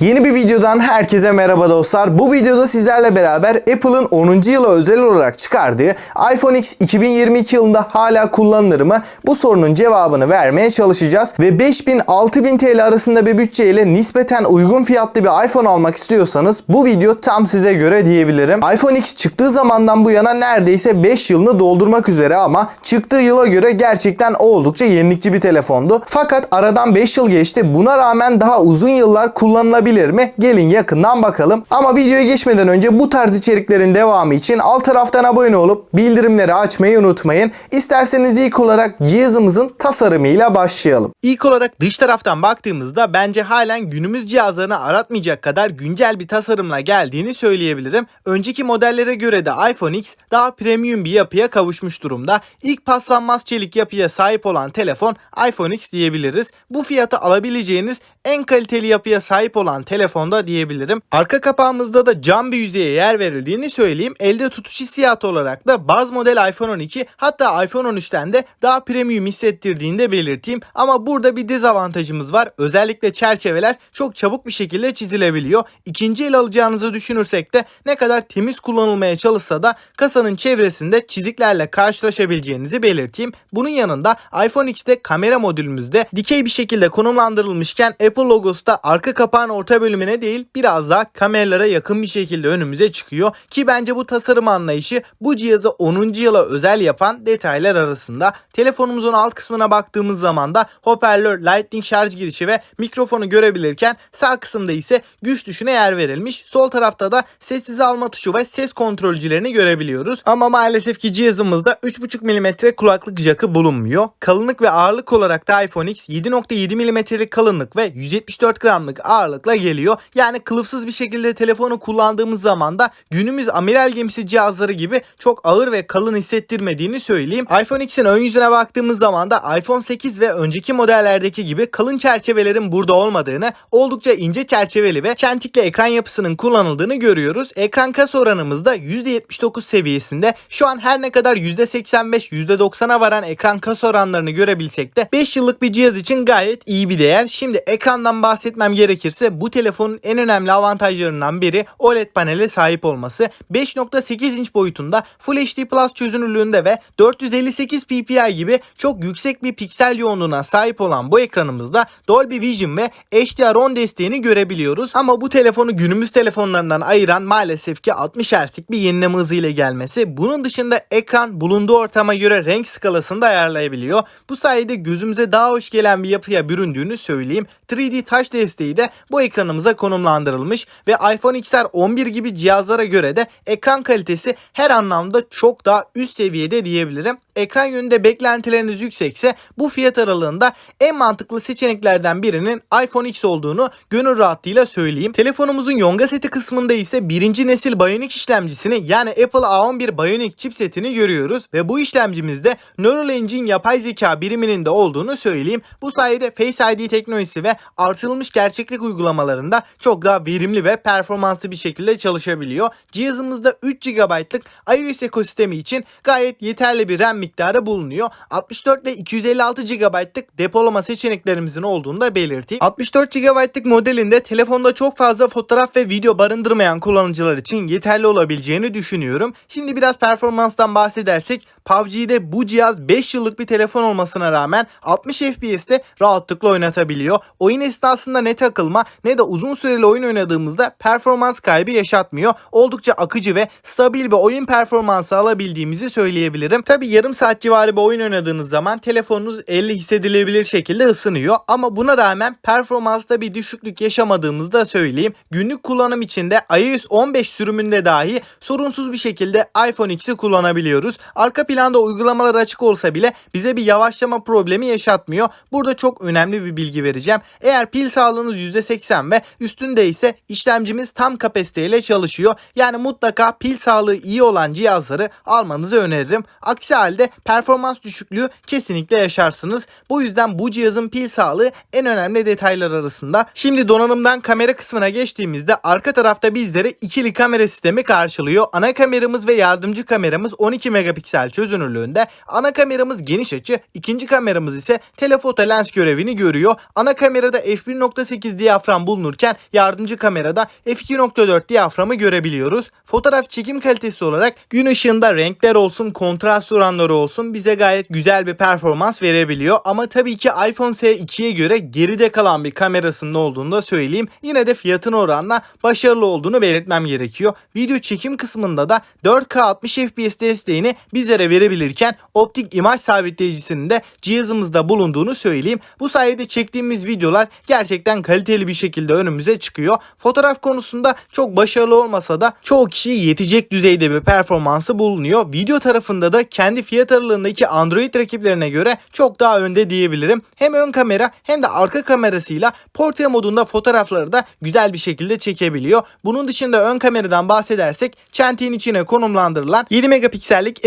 Yeni bir videodan herkese merhaba dostlar. Bu videoda sizlerle beraber Apple'ın 10. yıla özel olarak çıkardığı iPhone X 2022 yılında hala kullanılır mı? Bu sorunun cevabını vermeye çalışacağız. Ve 5000-6000 TL arasında bir bütçeyle nispeten uygun fiyatlı bir iPhone almak istiyorsanız bu video tam size göre diyebilirim. iPhone X çıktığı zamandan bu yana neredeyse 5 yılını doldurmak üzere ama çıktığı yıla göre gerçekten oldukça yenilikçi bir telefondu. Fakat aradan 5 yıl geçti. Buna rağmen daha uzun yıllar kullanılabilir mi? Gelin yakından bakalım. Ama videoya geçmeden önce bu tarz içeriklerin devamı için alt taraftan abone olup bildirimleri açmayı unutmayın. İsterseniz ilk olarak cihazımızın tasarımıyla başlayalım. İlk olarak dış taraftan baktığımızda bence halen günümüz cihazlarını aratmayacak kadar güncel bir tasarımla geldiğini söyleyebilirim. Önceki modellere göre de iPhone X daha premium bir yapıya kavuşmuş durumda. İlk paslanmaz çelik yapıya sahip olan telefon iPhone X diyebiliriz. Bu fiyata alabileceğiniz en kaliteli yapıya sahip olan telefonda diyebilirim. Arka kapağımızda da cam bir yüzeye yer verildiğini söyleyeyim. Elde tutuş hissiyatı olarak da baz model iPhone 12 hatta iPhone 13'ten de daha premium hissettirdiğini de belirteyim. Ama burada bir dezavantajımız var. Özellikle çerçeveler çok çabuk bir şekilde çizilebiliyor. İkinci el alacağınızı düşünürsek de ne kadar temiz kullanılmaya çalışsa da kasanın çevresinde çiziklerle karşılaşabileceğinizi belirteyim. Bunun yanında iPhone X'te kamera modülümüzde dikey bir şekilde konumlandırılmışken Apple logosu da arka kapağın orta bölümüne değil biraz daha kameralara yakın bir şekilde önümüze çıkıyor ki bence bu tasarım anlayışı bu cihazı 10. yıla özel yapan detaylar arasında. Telefonumuzun alt kısmına baktığımız zaman da hoparlör, lightning şarj girişi ve mikrofonu görebilirken sağ kısımda ise güç tuşuna yer verilmiş. Sol tarafta da sessiz alma tuşu ve ses kontrolcülerini görebiliyoruz. Ama maalesef ki cihazımızda 3.5 mm kulaklık jackı bulunmuyor. Kalınlık ve ağırlık olarak da iPhone X 7.7 mm'lik kalınlık ve 174 gramlık ağırlıkla geliyor. Yani kılıfsız bir şekilde telefonu kullandığımız zaman da günümüz amiral gemisi cihazları gibi çok ağır ve kalın hissettirmediğini söyleyeyim. iPhone X'in ön yüzüne baktığımız zaman da iPhone 8 ve önceki modellerdeki gibi kalın çerçevelerin burada olmadığını, oldukça ince çerçeveli ve çentikli ekran yapısının kullanıldığını görüyoruz. Ekran kas oranımız da %79 seviyesinde. Şu an her ne kadar %85, %90'a varan ekran kas oranlarını görebilsek de 5 yıllık bir cihaz için gayet iyi bir değer. Şimdi ekrandan bahsetmem gerekirse bu telefonun en önemli avantajlarından biri OLED panele sahip olması. 5.8 inç boyutunda Full HD Plus çözünürlüğünde ve 458 ppi gibi çok yüksek bir piksel yoğunluğuna sahip olan bu ekranımızda Dolby Vision ve HDR10 desteğini görebiliyoruz. Ama bu telefonu günümüz telefonlarından ayıran maalesef ki 60 Hz'lik bir yenileme hızı ile gelmesi. Bunun dışında ekran bulunduğu ortama göre renk skalasını da ayarlayabiliyor. Bu sayede gözümüze daha hoş gelen bir yapıya büründüğünü söyleyeyim. 3D Touch desteği de bu ekranımıza konumlandırılmış ve iPhone XR 11 gibi cihazlara göre de ekran kalitesi her anlamda çok daha üst seviyede diyebilirim. Ekran yönünde beklentileriniz yüksekse bu fiyat aralığında en mantıklı seçeneklerden birinin iPhone X olduğunu gönül rahatlığıyla söyleyeyim. Telefonumuzun yonga seti kısmında ise birinci nesil Bionic işlemcisini yani Apple A11 Bionic chipsetini görüyoruz ve bu işlemcimizde Neural Engine yapay zeka biriminin de olduğunu söyleyeyim. Bu sayede Face ID teknolojisi ve artırılmış gerçeklik uygulamalarında çok daha verimli ve performanslı bir şekilde çalışabiliyor. Cihazımızda 3 GB'lık iOS ekosistemi için gayet yeterli bir RAM miktarı bulunuyor. 64 ve 256 GB'lık depolama seçeneklerimizin olduğunu da belirteyim. 64 GB'lık modelinde telefonda çok fazla fotoğraf ve video barındırmayan kullanıcılar için yeterli olabileceğini düşünüyorum. Şimdi biraz performanstan bahsedersek PUBG'de bu cihaz 5 yıllık bir telefon olmasına rağmen 60 FPS'te rahatlıkla oynatabiliyor. Oyun esnasında ne takılma ne de uzun süreli oyun oynadığımızda performans kaybı yaşatmıyor. Oldukça akıcı ve stabil bir oyun performansı alabildiğimizi söyleyebilirim. Tabi yarım saat civarı bir oyun oynadığınız zaman telefonunuz elle hissedilebilir şekilde ısınıyor. Ama buna rağmen performansta bir düşüklük yaşamadığımızı da söyleyeyim. Günlük kullanım içinde iOS 15 sürümünde dahi sorunsuz bir şekilde iPhone X'i kullanabiliyoruz. Arka planda uygulamalar açık olsa bile bize bir yavaşlama problemi yaşatmıyor. Burada çok önemli bir bilgi vereceğim. Eğer pil sağlığınız %80 ve üstünde ise işlemcimiz tam kapasiteyle çalışıyor. Yani mutlaka pil sağlığı iyi olan cihazları almanızı öneririm. Aksi halde performans düşüklüğü kesinlikle yaşarsınız. Bu yüzden bu cihazın pil sağlığı en önemli detaylar arasında. Şimdi donanımdan kamera kısmına geçtiğimizde arka tarafta bizlere ikili kamera sistemi karşılıyor. Ana kameramız ve yardımcı kameramız 12 megapiksel çözünürlükte çözünürlüğünde. Ana kameramız geniş açı, ikinci kameramız ise telefoto lens görevini görüyor. Ana kamerada f1.8 diyafram bulunurken yardımcı kamerada f2.4 diyaframı görebiliyoruz. Fotoğraf çekim kalitesi olarak gün ışığında renkler olsun, kontrast oranları olsun bize gayet güzel bir performans verebiliyor. Ama tabii ki iPhone SE2'ye göre geride kalan bir kamerasının olduğunu da söyleyeyim. Yine de fiyatın oranla başarılı olduğunu belirtmem gerekiyor. Video çekim kısmında da 4K 60 FPS desteğini bizlere verebilirken optik imaj sabitleyicisinin de cihazımızda bulunduğunu söyleyeyim. Bu sayede çektiğimiz videolar gerçekten kaliteli bir şekilde önümüze çıkıyor. Fotoğraf konusunda çok başarılı olmasa da çoğu kişiye yetecek düzeyde bir performansı bulunuyor. Video tarafında da kendi fiyat aralığındaki Android rakiplerine göre çok daha önde diyebilirim. Hem ön kamera hem de arka kamerasıyla portre modunda fotoğrafları da güzel bir şekilde çekebiliyor. Bunun dışında ön kameradan bahsedersek çentiğin içine konumlandırılan 7 megapiksellik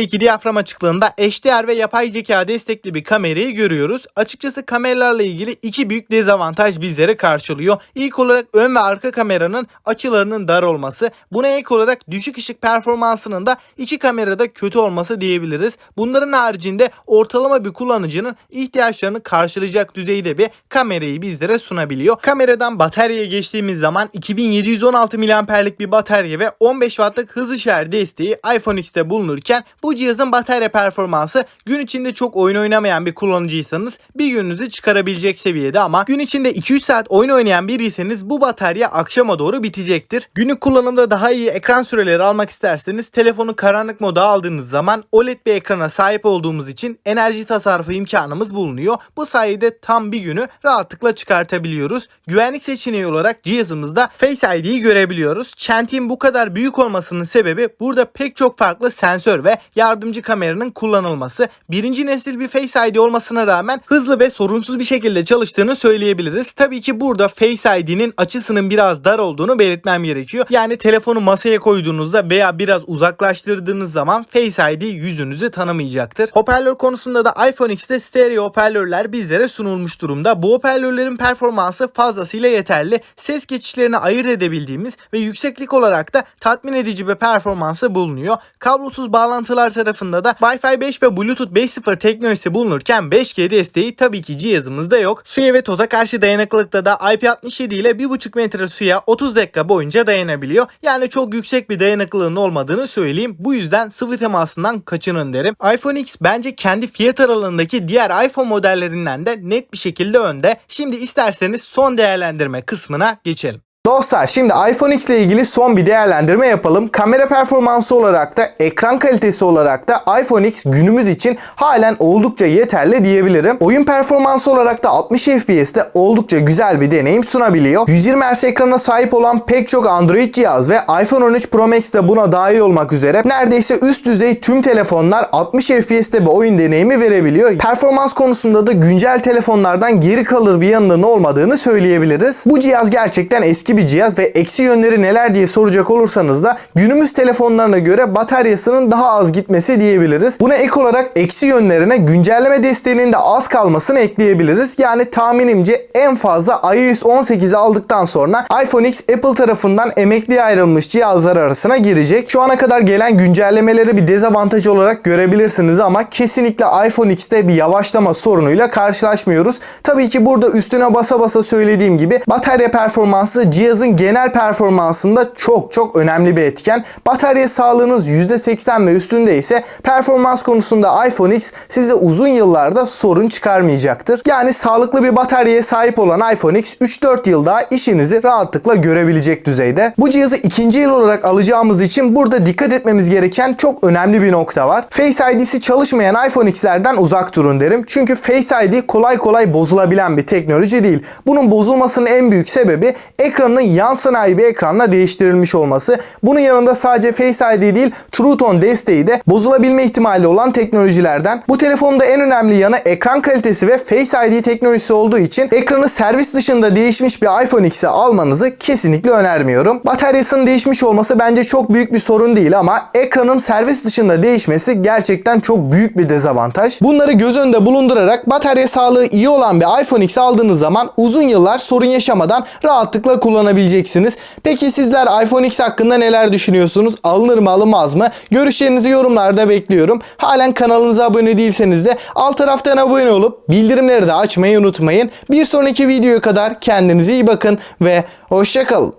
f2.2 diyafram açıklığında HDR ve yapay zeka destekli bir kamerayı görüyoruz. Açıkçası kameralarla ilgili iki büyük dezavantaj bizleri karşılıyor. İlk olarak ön ve arka kameranın açılarının dar olması. Buna ek olarak düşük ışık performansının da iki kamerada kötü olması diyebiliriz. Bunların haricinde ortalama bir kullanıcının ihtiyaçlarını karşılayacak düzeyde bir kamerayı bizlere sunabiliyor. Kameradan bataryaya geçtiğimiz zaman 2716 mAh'lik bir batarya ve 15 Watt'lık hızlı şarj desteği iPhone X'te bulunurken bu cihazın batarya performansı gün içinde çok oyun oynamayan bir kullanıcıysanız bir gününüzü çıkarabilecek seviyede ama gün içinde 2-3 saat oyun oynayan biriyseniz bu batarya akşama doğru bitecektir. Günlük kullanımda daha iyi ekran süreleri almak isterseniz telefonu karanlık moda aldığınız zaman OLED bir ekrana sahip olduğumuz için enerji tasarrufu imkanımız bulunuyor. Bu sayede tam bir günü rahatlıkla çıkartabiliyoruz. Güvenlik seçeneği olarak cihazımızda Face ID'yi görebiliyoruz. Çentiğin bu kadar büyük olmasının sebebi burada pek çok farklı sensör ve yardımcı kameranın kullanılması. Birinci nesil bir Face ID olmasına rağmen hızlı ve sorunsuz bir şekilde çalıştığını söyleyebiliriz. Tabii ki burada Face ID'nin açısının biraz dar olduğunu belirtmem gerekiyor. Yani telefonu masaya koyduğunuzda veya biraz uzaklaştırdığınız zaman Face ID yüzünüzü tanımayacaktır. Hoparlör konusunda da iPhone X'te stereo hoparlörler bizlere sunulmuş durumda. Bu hoparlörlerin performansı fazlasıyla yeterli. Ses geçişlerini ayırt edebildiğimiz ve yükseklik olarak da tatmin edici bir performansı bulunuyor. Kablosuz bağlantılar tarafında da Wi-Fi 5 ve Bluetooth 5.0 teknolojisi bulunurken 5G desteği tabii ki cihazımızda yok. Suya ve toza karşı dayanıklılıkta da IP67 ile 1.5 metre suya 30 dakika boyunca dayanabiliyor. Yani çok yüksek bir dayanıklılığının olmadığını söyleyeyim. Bu yüzden sıvı temasından kaçının derim. iPhone X bence kendi fiyat aralığındaki diğer iPhone modellerinden de net bir şekilde önde. Şimdi isterseniz son değerlendirme kısmına geçelim. Dostlar şimdi iPhone X ile ilgili son bir değerlendirme yapalım. Kamera performansı olarak da ekran kalitesi olarak da iPhone X günümüz için halen oldukça yeterli diyebilirim. Oyun performansı olarak da 60 FPS'te oldukça güzel bir deneyim sunabiliyor. 120 Hz ekrana sahip olan pek çok Android cihaz ve iPhone 13 Pro Max de buna dahil olmak üzere neredeyse üst düzey tüm telefonlar 60 FPS'te bir oyun deneyimi verebiliyor. Performans konusunda da güncel telefonlardan geri kalır bir yanının olmadığını söyleyebiliriz. Bu cihaz gerçekten eski bir cihaz ve eksi yönleri neler diye soracak olursanız da günümüz telefonlarına göre bataryasının daha az gitmesi diyebiliriz. Buna ek olarak eksi yönlerine güncelleme desteğinin de az kalmasını ekleyebiliriz. Yani tahminimce en fazla iOS 18 aldıktan sonra iPhone X Apple tarafından emekliye ayrılmış cihazlar arasına girecek. Şu ana kadar gelen güncellemeleri bir dezavantaj olarak görebilirsiniz ama kesinlikle iPhone X'te bir yavaşlama sorunuyla karşılaşmıyoruz. Tabii ki burada üstüne basa basa söylediğim gibi batarya performansı cihazın genel performansında çok çok önemli bir etken. Batarya sağlığınız %80 ve üstünde ise performans konusunda iPhone X size uzun yıllarda sorun çıkarmayacaktır. Yani sağlıklı bir bataryaya sahip olan iPhone X 3-4 yıl daha işinizi rahatlıkla görebilecek düzeyde. Bu cihazı ikinci yıl olarak alacağımız için burada dikkat etmemiz gereken çok önemli bir nokta var. Face ID'si çalışmayan iPhone X'lerden uzak durun derim. Çünkü Face ID kolay kolay bozulabilen bir teknoloji değil. Bunun bozulmasının en büyük sebebi ekranın yan sanayi bir ekranla değiştirilmiş olması. Bunun yanında sadece Face ID değil True Tone desteği de bozulabilme ihtimali olan teknolojilerden. Bu telefonda en önemli yanı ekran kalitesi ve Face ID teknolojisi olduğu için ekranı servis dışında değişmiş bir iPhone X'e almanızı kesinlikle önermiyorum. Bataryasının değişmiş olması bence çok büyük bir sorun değil ama ekranın servis dışında değişmesi gerçekten çok büyük bir dezavantaj. Bunları göz önünde bulundurarak batarya sağlığı iyi olan bir iPhone X aldığınız zaman uzun yıllar sorun yaşamadan rahatlıkla kullanabilirsiniz kullanabileceksiniz. Peki sizler iPhone X hakkında neler düşünüyorsunuz? Alınır mı alınmaz mı? Görüşlerinizi yorumlarda bekliyorum. Halen kanalımıza abone değilseniz de alt taraftan abone olup bildirimleri de açmayı unutmayın. Bir sonraki videoya kadar kendinize iyi bakın ve hoşçakalın.